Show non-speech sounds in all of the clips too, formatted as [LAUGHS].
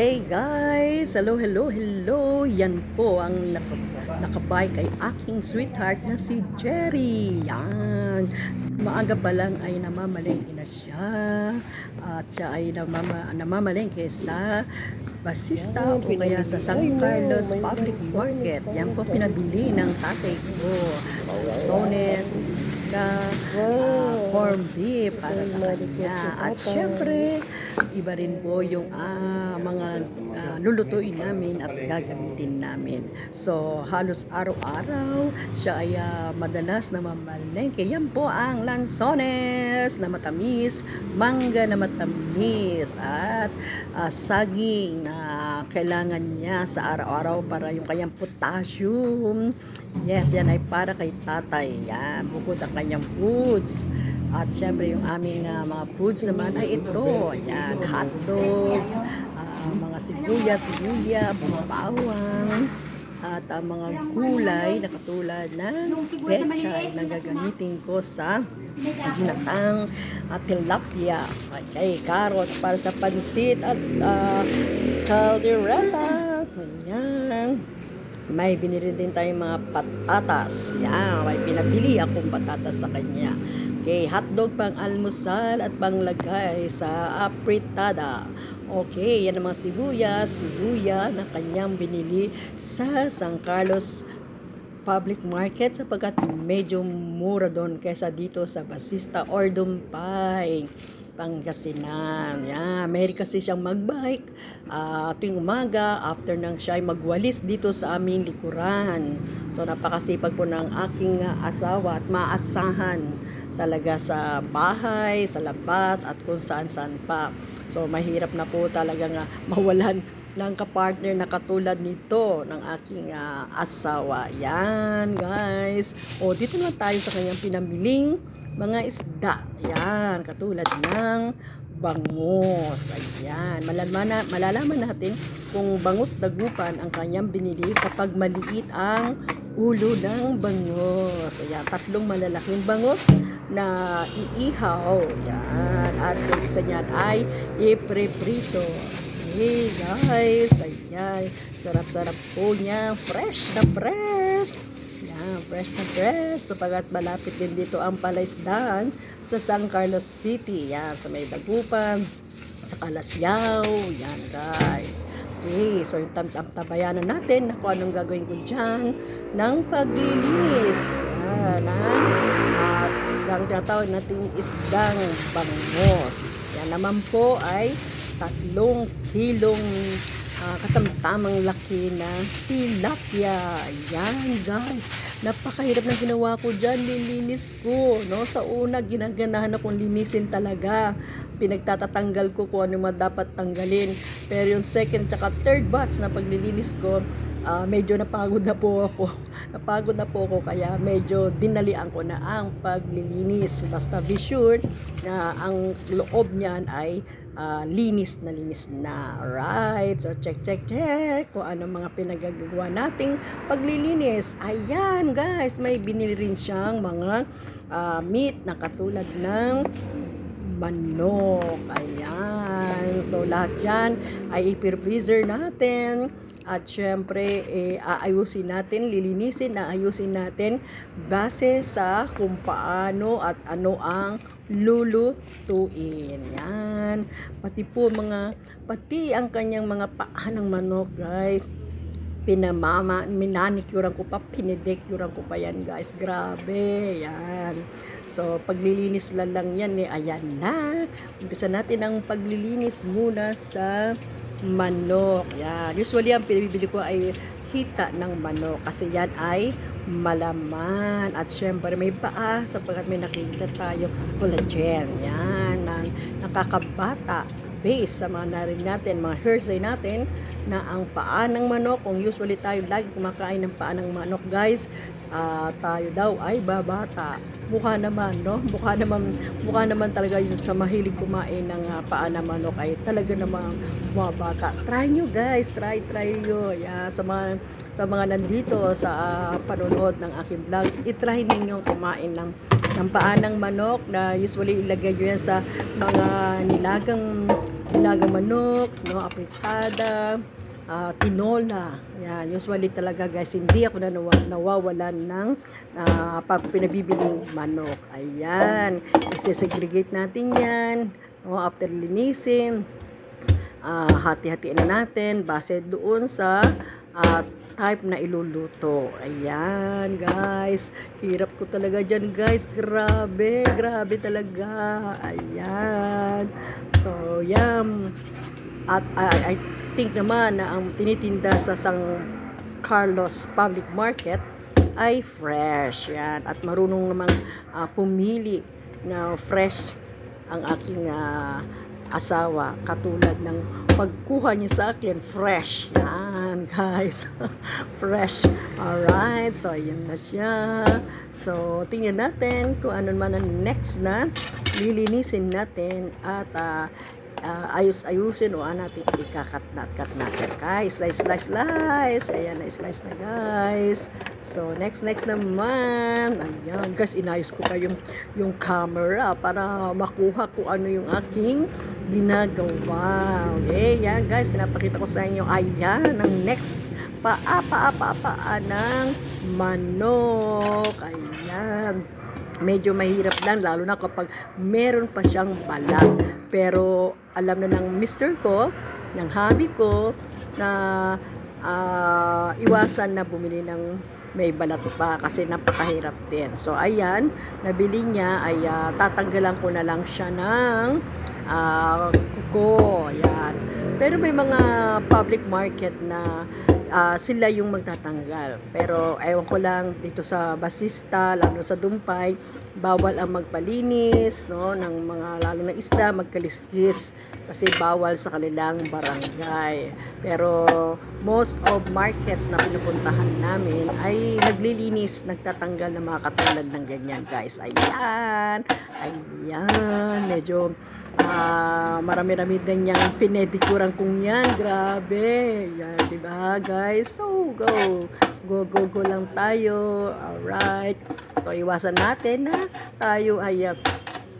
Okay guys, hello, hello, hello. Yan po ang nak- nakabay kay aking sweetheart na si Jerry. Yan. Maaga pa lang ay namamalengke na siya. At siya ay namama, namamalengke sa Basista o kaya sa San Carlos Public Market. Yan po pinabili ng tatay ko. Sones, na uh, corned beef para sa kanya. At syempre, iba rin po yung ah, mga ah, lulutuin namin at gagamitin namin. So, halos araw-araw, siya ay ah, madalas na mamalengke. Yan po ang lansones na matamis, mangga na matamis, at ah, saging na kailangan niya sa araw-araw para yung kanyang potassium. Yes, yan ay para kay tatay. Yan, bukod ang kanyang foods. At syempre yung aming ah, mga foods naman ay ito. Yan, hot dogs, ah, mga sibuyas, sibuya, bawang, at ang mga gulay na katulad ng pechay na gagamitin ko sa ginatang at tilapia. Okay, carrots para sa pansit at uh, caldereta. Ayan. May binili din tayong mga patatas. Yan, may pinabili akong patatas sa kanya. Okay, hotdog pang almusal at panglagay sa apritada. Okay, yan ang mga sibuyas, luya na kanyang binili sa San Carlos public market sapagkat medyo mura doon kaysa dito sa Basista or Dumpay. Pangasinan. Yan. Meron kasi siyang magbike uh, tuwing umaga after nang siya ay magwalis dito sa aming likuran. So napakasipag po ng aking asawa at maasahan talaga sa bahay, sa labas at kung saan-saan pa. So mahirap na po talaga nga [LAUGHS] mawalan ng kapartner na katulad nito ng aking uh, asawa. Yan, guys. O, dito na tayo sa kanyang pinamiling mga isda. Yan, katulad ng bangus. Ayan, malalaman, malalaman natin kung bangus dagupan ang kanyang binili kapag maliit ang ulo ng bangus. Ayan, tatlong malalaking bangus na iihaw. Yan, at yung isa niyan ay ipreprito. Hey guys, ayan, sarap-sarap po niya, fresh na fresh. Yan, fresh na fresh. Sapagat malapit din dito ang palaisdaan sa San Carlos City. Yan, sa may Dagupan, sa Kalasyaw. Yan, guys. Okay, so yung tam tabayanan natin na kung anong gagawin ko dyan ng paglilinis. Yan, ha? At ang tinatawag natin isdang bangos. Yan naman po ay tatlong kilong uh, katamtamang laki na tilapia. Yan guys, napakahirap na ginawa ko dyan, lilinis ko. No? Sa una, ginaganahan akong linisin talaga. Pinagtatatanggal ko kung ano mga dapat tanggalin. Pero yung second tsaka third batch na paglilinis ko, uh, medyo napagod na po ako. [LAUGHS] napagod na po ako kaya medyo dinalian ko na ang paglilinis. Basta be sure na ang loob niyan ay uh, linis na linis na. Alright, so check, check, check kung ano mga pinagagawa nating paglilinis. Ayan guys, may binili rin siyang mga uh, meat na katulad ng manok. Ayan. So, lahat yan ay i-freezer natin. At syempre, eh, aayusin natin, lilinisin, aayusin natin base sa kung paano at ano ang lulutuin. Yan. Pati po mga, pati ang kanyang mga paa ng manok, guys. Pinamama, minanikuran ko pa, pinidekuran ko pa yan, guys. Grabe, yan. So, paglilinis lang lang yan eh. Ayan na. Umpisa natin ang paglilinis muna sa manok. Yan. Usually, ang pinibili ko ay hita ng manok kasi yan ay malaman. At syempre, may paa sapagkat may nakikita tayo collagen. Yan. Ng nakakabata base sa mga narin natin, mga hearsay natin, na ang paa ng manok, kung usually tayo lagi kumakain ng paa ng manok, guys, uh, tayo daw ay babata. Mukha naman, no? Mukha naman, mukha naman talaga yung sa mahilig kumain ng uh, paa ng manok ay talaga namang mga bata. Try nyo, guys. Try, try nyo. Yeah, sa mga sa mga nandito sa uh, panonood ng aking vlog, itry ninyo kumain ng ng paa ng manok na usually ilagay nyo yan sa mga nilagang nilagang manok, no, apritada, ah, tinola. Yan, usually talaga guys, hindi ako na nawa- nawawalan ng uh, pinabibiling manok. Ayan, isi-segregate natin yan. No, after linisin, ah, hati-hatiin na natin base doon sa ah, type na iluluto. Ayan, guys. Hirap ko talaga dyan, guys. Grabe, grabe talaga. Ayan. So, yan. At I, I think naman na ang tinitinda sa San Carlos Public Market ay fresh. Yan. At marunong namang ah, pumili na fresh ang aking ah, asawa. Katulad ng pagkuha niya sa akin, fresh. Yan, [LAUGHS] guys. fresh. Alright. So, ayan na siya. So, tingnan natin kung ano man ang next na lilinisin natin at ah, ah, ayus-ayusin o ano natin ikakat na cut natin guys slice slice slice. Ayan na slice na guys. So next next naman. Ayan guys inayos ko pa yung yung camera para makuha ko ano yung aking ginagawa. Okay yan guys pinapakita ko sa inyo. Ayan ang next paa paa paa paa ng manok. Ayan. Medyo mahirap lang lalo na kapag meron pa siyang balat. Pero alam na ng mister ko ng hobby ko na ah, iwasan na bumili ng may balat pa kasi napakahirap din. So ayan. Nabili niya ay ah, tatanggalan ko na lang siya ng ah, kuko. Ayan. Pero may mga public market na ah, sila yung magtatanggal. Pero ewan ko lang dito sa Basista, lalo sa Dumpay, bawal ang magpalinis, no, ng mga lalo na isda, magkaliskis kasi bawal sa kanilang barangay. Pero most of markets na pinupuntahan namin ay naglilinis, nagtatanggal ng mga katulad ng ganyan, guys. Ayan. Ayan, medyo Ah, marami-rami din yung pinedikuran kong yan. Grabe. Yan, di ba, guys? So, go. Go, go, go lang tayo. Alright. So, iwasan natin na tayo ay ah,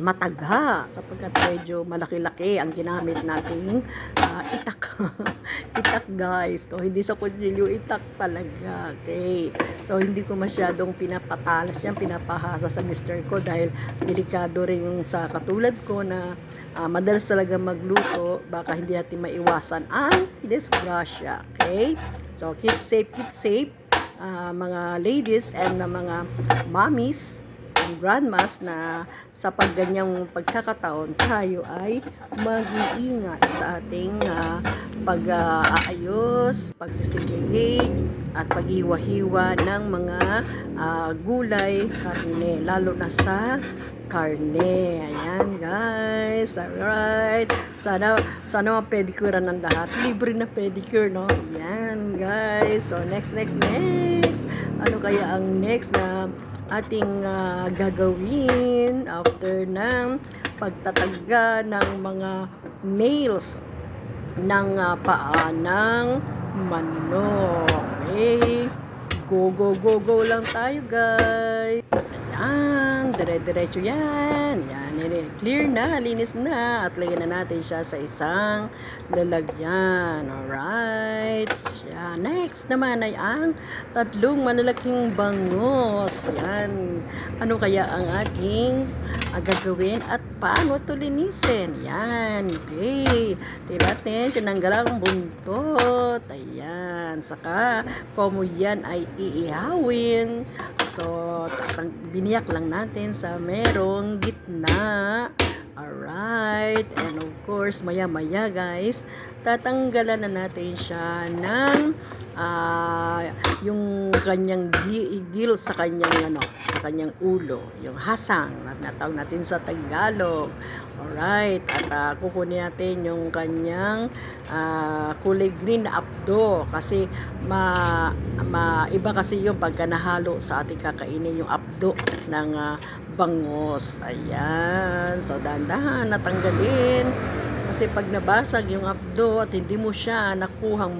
mataga sapagkat medyo malaki-laki ang ginamit nating ah, itak. [LAUGHS] itak guys. To, hindi sa kutsilyo, itak talaga. Okay. So, hindi ko masyadong pinapatalas yan, pinapahasa sa mister ko dahil delikado rin sa katulad ko na ah, madalas talaga magluto, baka hindi natin maiwasan ang disgrasya. Okay? So, keep safe, keep safe. ah, mga ladies and na mga mommies grandmas na sa pagganyang pagkakataon tayo ay mag-iingat sa ating ah, pag-aayos, pagsisegregate at paghiwa-hiwa ng mga ah, gulay, karne, lalo na sa karne. Ayan guys. Alright. Sana, sana mapedicure ng lahat. Libre na pedicure, no? Ayan guys. So next, next, next. Ano kaya ang next na ating ah, gagawin after ng pagtatagga ng mga nails ng ah, paa ng manok. Okay? Go, go, go, go lang tayo, guys. Ayan, dire-diretso yan. Yan, yan, clear na, linis na. At lagyan na natin siya sa isang lalagyan. Alright. Yan. Next naman ay ang tatlong malalaking bangos. Yan. Ano kaya ang ating ah, gagawin at paano ito linisin? Yan. Okay. Tingnan natin, tinanggal ang buntot. Ayan. Saka, kung yan ay iihawin. So, biniyak lang natin sa merong gitna. Alright. And of course, maya-maya guys, tatanggalan na natin siya ng ah, yung kanyang gi- gil sa kanyang ano, sa kanyang ulo, yung hasang na natawag natin sa Tagalog. Alright, at ah, kukunin natin yung kanyang ah, kulay green na abdo kasi ma, ma iba kasi yung pagka nahalo sa ating kakainin yung abdo ng ah, bangos. Ayan. So, dahan-dahan natanggalin. Kasi pag nabasag yung abdo at hindi mo siya nakuhang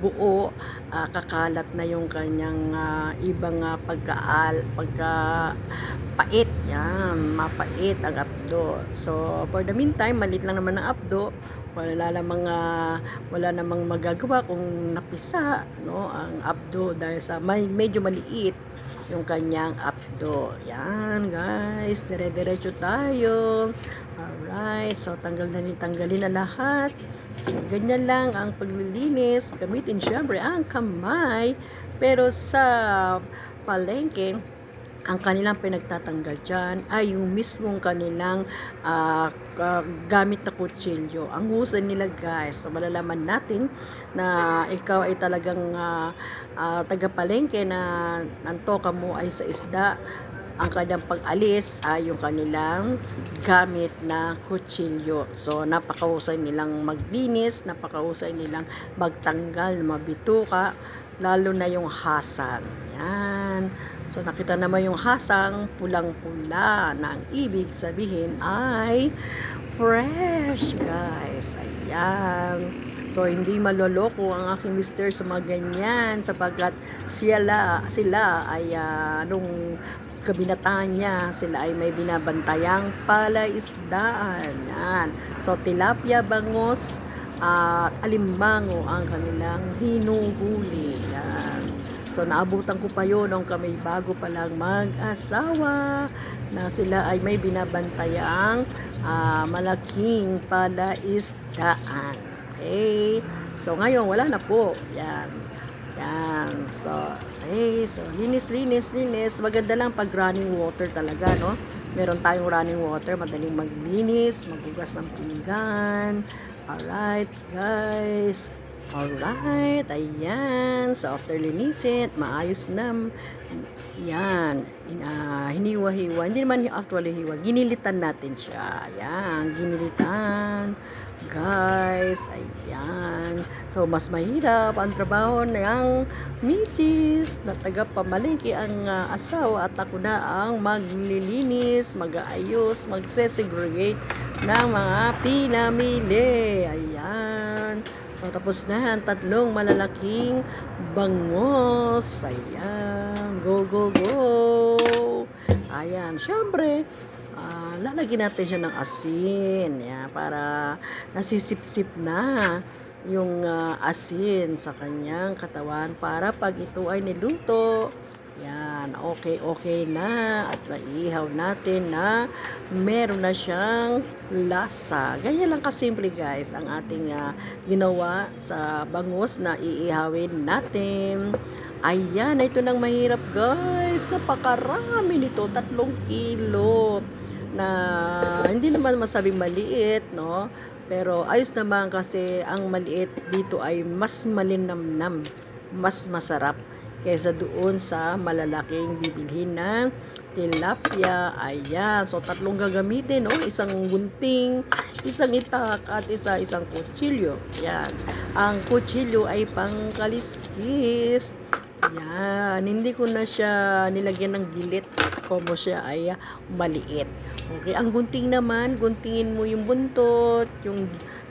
buo, ah, kakalat na yung kanyang ah, ibang ah, pagkaal, pagka. Yan, mapait ang abdo. So, for the meantime, malit lang naman ang abdo. wala namang ah, wala namang magagawa kung napisa no ang abdo dahil sa may medyo maliit yung kanyang abdo. Yan guys, dire-diretso tayo. Alright, so tanggal na ni tanggalin na lahat. Ganyan lang ang paglilinis. Gamitin syempre ang kamay. Pero sa palengke, ang kanilang pinagtatanggal dyan ay yung mismong kanilang ka- gamit na kutsilyo. Ang husay nila guys, so malalaman natin na ikaw ay talagang ah, ah, tagapalengke na nantoka mo ay sa isda. Ang kanyang pag-alis ay yung kanilang gamit na kutsilyo. So, napakahusay nilang maglinis, napakahusay nilang magtanggal ng mga bituka, lalo na yung hasang. Yan. So, nakita naman yung hasang pulang-pula na ang ibig sabihin ay fresh, guys. Ayan. So, hindi maloloko ang aking mister sa mga ganyan sapagkat sila, sila ay ah, nung kabinataan niya, sila ay may binabantayang palaisdaan. Yan. So, tilapia, bangos, at alimango ang kanilang hinuhuli. Yan. So, naabutan ko pa yun nung kami bago pa lang mag-asawa na sila ay may binabantayang ah, malaking palaisdaan. Okay? So, ngayon, wala na po. Yan. Yan. So, okay. So, linis, linis, linis. Maganda lang pag running water talaga, no? Meron tayong running water. Madaling maglinis, maghugas ng pinggan. Alright, guys. Alright, ayan. So, after linisin, maayos na. Yan. In, ah, hiniwa-hiwa. Hindi naman actually hiwa. Ginilitan natin siya. Ayan, ginilitan. Guys, ayan. So, mas mahirap ang trabaho ng misis na taga-pamalingki ang ah, asawa at ako na ang maglilinis, mag-aayos, magse-segregate ng mga pinamili. Ayan. So, tapos na ang tatlong malalaking bangos. Ayan. Go, go, go. Ayan. Siyempre, ah, lalagyan natin siya ng asin. Yan, para nasisip-sip na yung ah, asin sa kanyang katawan para pag ito ay niluto, yan, okay, okay na at naihaw natin na meron na siyang lasa. Ganyan lang kasimple guys ang ating ah, ginawa sa bangus na iihawin natin. Ayan, ito nang mahirap guys. Napakarami nito, tatlong kilo na hindi naman masabing maliit, no? Pero ayos naman kasi ang maliit dito ay mas malinamnam, mas masarap kaysa doon sa malalaking bibilhin ng tilapia. Ayan. So, tatlong gagamitin, no? Isang gunting, isang itak, at isa isang kutsilyo. Ayan. Ang kutsilyo ay pangkaliskis. Ayan. Hindi ko na siya nilagyan ng gilit como siya ay maliit. Okay. Ang gunting naman, guntingin mo yung buntot, yung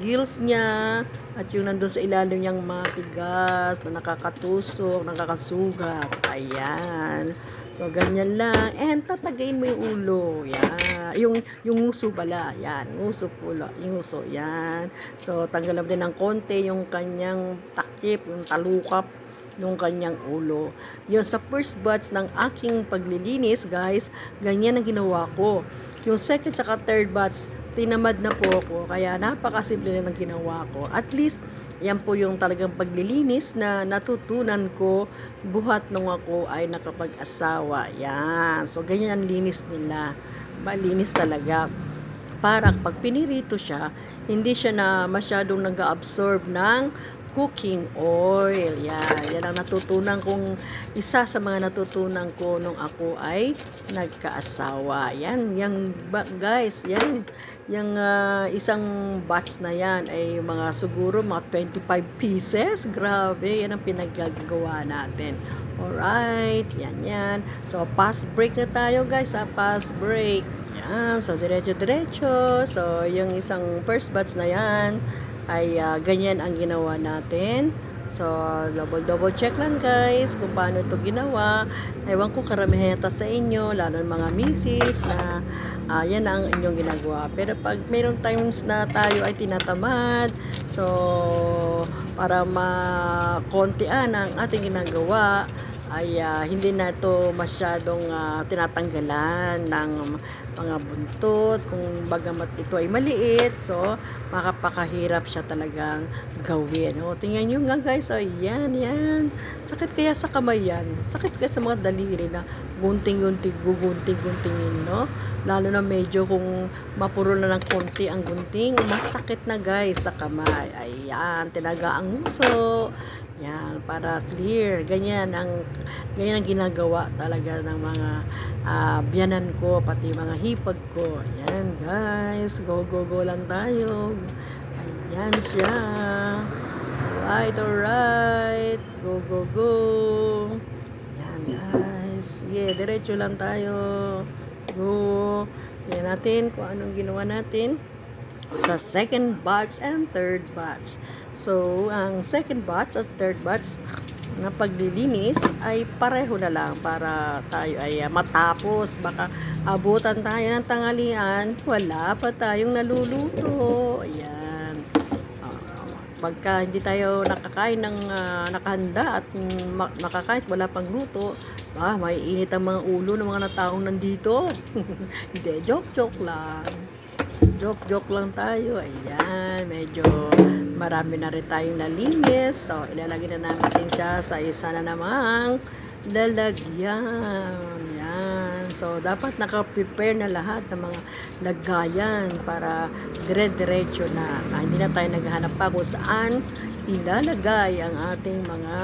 gills niya, at yung nandun sa ilalim niyang matigas, na nakakatusok, nakakasugat. Ayan. So, ganyan lang. And tatagayin mo yung ulo. Yan. Yung, yung uso pala. Yan. Uso pula. Yung uso. Yan. So, tanggalan din ng konti yung kanyang takip, yung talukap yung kanyang ulo. Yun, sa first batch ng aking paglilinis, guys, ganyan ang ginawa ko. Yung second tsaka third batch, tinamad na po ako. Kaya napakasimple na ng ginawa ko. At least, yan po yung talagang paglilinis na natutunan ko buhat nung ako ay nakapag-asawa. Yan. So, ganyan ang linis nila. Malinis talaga. Para pag pinirito siya, hindi siya na masyadong nag-absorb ng cooking oil. Yan. Yan ang natutunan kong isa sa mga natutunan ko nung ako ay nagkaasawa. Yan, ba, guys, yan. Yung ah, isang batch na yan ay mga siguro mga 25 pieces. Grabe, yan ang pinaggagawa natin. Alright, yan yan. So, pass break na tayo guys, ha? Pass break. Yan, so diretso-diretso. So, yung isang first batch na yan, ay ah, ganyan ang ginawa natin. So, double-double check lang guys kung paano ito ginawa. Ewan ko karamihan sa inyo, lalo mga misis na ah, yan ang inyong ginagawa. Pero pag mayroong times na tayo ay tinatamad, so para makontian ang ating ginagawa, ay ah, hindi na ito masyadong ah, tinatanggalan ng mga buntot. Kung bagamat ito ay maliit so makapakahirap siya talagang gawin. O tingnan nyo nga guys. Oh, yan yan. Sakit kaya sa kamay yan. Sakit kaya sa mga daliri na gunting-gunting gugunting-guntingin no? Lalo na medyo kung mapuro na ng konti ang gunting masakit na guys sa kamay. Ayan tinaga ang nguso yan, para clear. Ganyan ang ganyan ang ginagawa talaga ng mga ah, biyanan ko, pati mga hipag ko. Yan, guys. Go, go, go lang tayo. Ayan siya. Alright, alright. Go, go, go. Yan, guys. Sige, diretso lang tayo. Go. Tingnan natin kung anong ginawa natin sa second batch and third batch. So, ang second batch at third batch na paglilinis ay pareho na lang para tayo ay ah, matapos. Baka abutan tayo ng tangalian, wala pa tayong naluluto. Ayan. Ah, pagka hindi tayo nakakain ng ah, nakahanda at ma- makakain wala pang luto, ah, may init ang mga ulo ng mga nataong nandito. [LAUGHS] hindi, joke-joke lang joke-joke lang tayo. Ayan, medyo marami na rin tayong nalinis. So, ilalagay na natin siya sa isa na namang lalagyan. Yan. So, dapat naka-prepare na lahat ng mga lagayan para dire-diretso na. Ah, hindi na tayo naghahanap pa kung saan ilalagay ang ating mga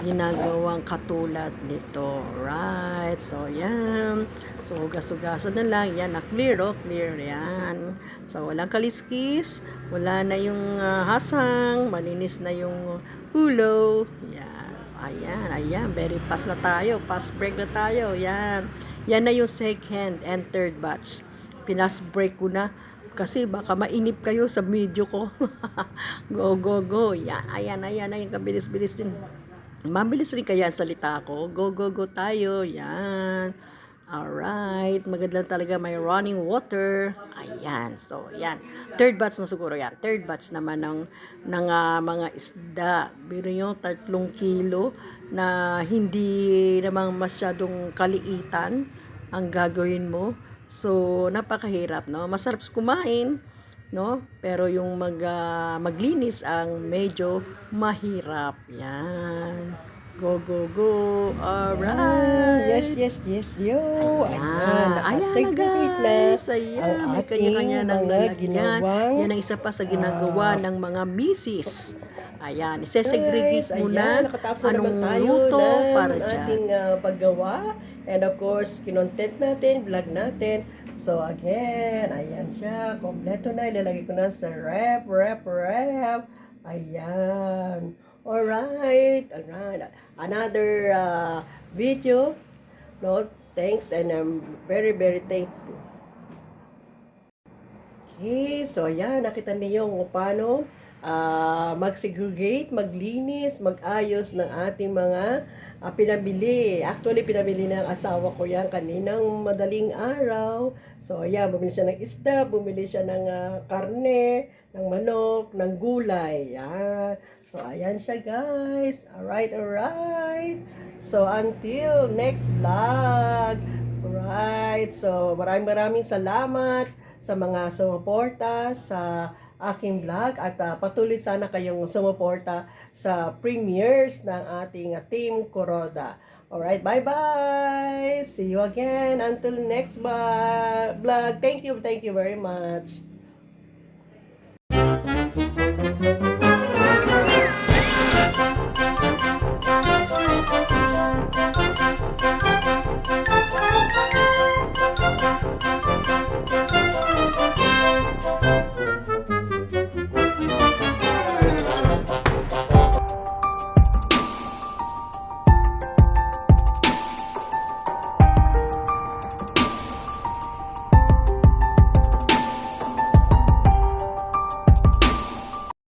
ginagawang katulad nito. Right. So, yan. So, hugas-hugasan na lang. Yan, na-clear, oh. Clear. Yan. So, walang kaliskis. Wala na yung ah, hasang. Malinis na yung ulo. Yan. Ayan, ayan. Very fast na tayo. Fast break na tayo. Yan. Yan na yung second and third batch. Pinas break ko na. Kasi baka mainip kayo sa video ko. [LAUGHS] go, go, go. Yan, ayan, ayan, ayan. Kabilis-bilis din. Mabilis rin kaya ang salita ko. Go, go, go tayo. Yan. Alright. Maganda talaga may running water. Ayan. So, yan. Third batch na siguro yan. Third batch naman ng, ng ah, mga isda. Biro nyo, tatlong kilo na hindi namang masyadong kaliitan ang gagawin mo. So, napakahirap, no? Masarap kumain, no? Pero yung mag, ah, maglinis ang medyo mahirap. Yan. Go, go, go. Alright. Yes, yes, yes, yo. Ayan, ayan na guys. Ayan, may kanya-kanya ng lalagyan. Yan ang isa pa sa ginagawa ng mga misis. Ayan, isesegregate Guys, mo ayan, na na anong tayo luto ng para dyan. ating ah, paggawa. And of course, kinontent natin, vlog natin. So again, ayan siya. Kompleto na. Ilalagay ko na sa rep, rep, rep. Ayan. Alright. Alright. Another ah, video. No, thanks and I'm very, very thankful. Okay, so ayan, nakita niyo kung paano ah, mag-segregate, maglinis, mag-ayos ng ating mga ah, pinabili. Actually, pinabili ng asawa ko yan kaninang madaling araw. So ayan, bumili siya ng isda, bumili siya ng ah, karne, ng manok, ng gulay. Yan. So ayan siya guys. Alright, alright. So until next vlog. Alright, so maraming maraming salamat sa mga sumuporta sa aking vlog at ah, patuloy sana kayong sumuporta sa premieres ng ating ah, Team Kuroda. Alright, bye-bye! See you again until next vlog. Thank you, thank you very much.